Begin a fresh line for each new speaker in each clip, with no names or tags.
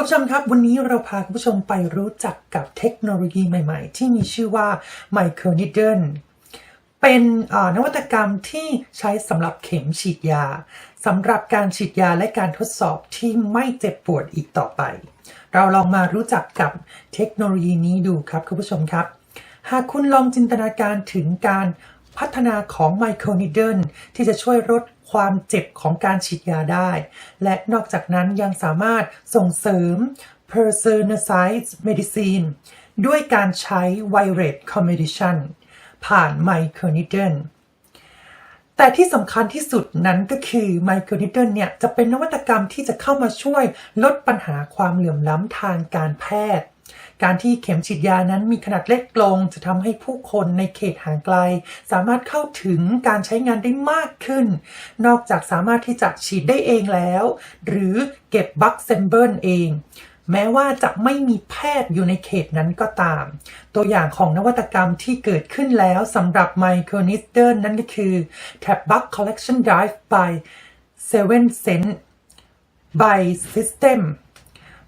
คุณผู้ชมครับ วันนี้เราพาคุณผู้ชมไปรู้จักกับเทคโนโลยีใหม่ๆ ที่มีชื่อว่า Microneedle เป็นนวัตกรรมที่ใช้สำหรับเข็มฉีดยาสำหรับการฉีดยาและการทดสอบที่ไม่เจ็บปวดอีกต่อไป เราลองมารู้จักกับเทคโนโลยีนี้ดูครับคุณผู้ชมครับ หากคุณลองจินตนาการถึงการ พัฒนาของ Microneedle ที่จะช่วยลดความเจ็บของการฉีดยาได้ และนอกจากนั้นยังสามารถส่งเสริม personalized medicine ด้วยการใช้ wireless communication ผ่าน Microneedle แต่ที่สำคัญที่สุดนั้นก็คือ Microneedle เนี่ยจะเป็นนวัตกรรมที่จะเข้ามาช่วยลดปัญหาความเหลื่อมล้ำทางการแพทย์ การที่เข็มฉีดยานั้นมีขนาดเล็กลงจะทำให้ผู้คนในเขตห่างไกล สามารถเข้าถึงการใช้งานได้มากขึ้น นอกจากสามารถที่จะฉีดได้เองแล้ว หรือเก็บบัคเซมเบิลเองแม้ว่าจะไม่มีแพทย์อยู่ในเขตนั้นก็ตาม ตัวอย่างของนวัตกรรมที่เกิดขึ้นแล้วสำหรับ Microneedle นั่นก็คือ Tab Buck Collection Drive by Seven Sense by System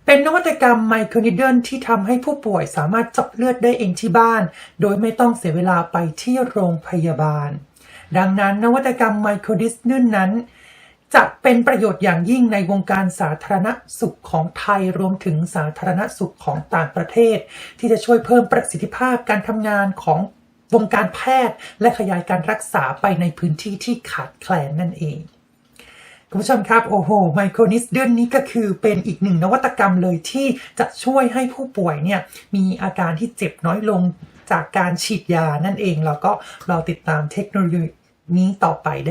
เป็นนวัตกรรมไมโครนิดเดิลที่ทำให้ผู้ป่วยสามารถเจาะเลือดได้เองที่บ้าน โดยไม่ต้องเสียเวลาไปที่โรงพยาบาล ดังนั้นนวัตกรรมไมโครดิสเดิลนั้น จะเป็นประโยชน์อย่างยิ่งในวงการสาธารณสุขของไทยรวมถึงสาธารณสุขของต่างประเทศ ที่จะช่วยเพิ่มประสิทธิภาพการทำงานของวงการแพทย์ และขยายการรักษาไปในพื้นที่ที่ขาดแคลนนั่นเอง คุณผู้ชมครับโอ้โหไมโครนิสเดือนนี้ก็คือเป็นอีกหนึ่งนวัตกรรมเลยที่จะช่วยให้ผู้ป่วยเนี่ยมีอาการที่เจ็บน้อยลงจากการฉีดยานั่นเอง แล้วก็เราติดตามเทคโนโลยีนี้ต่อไปได้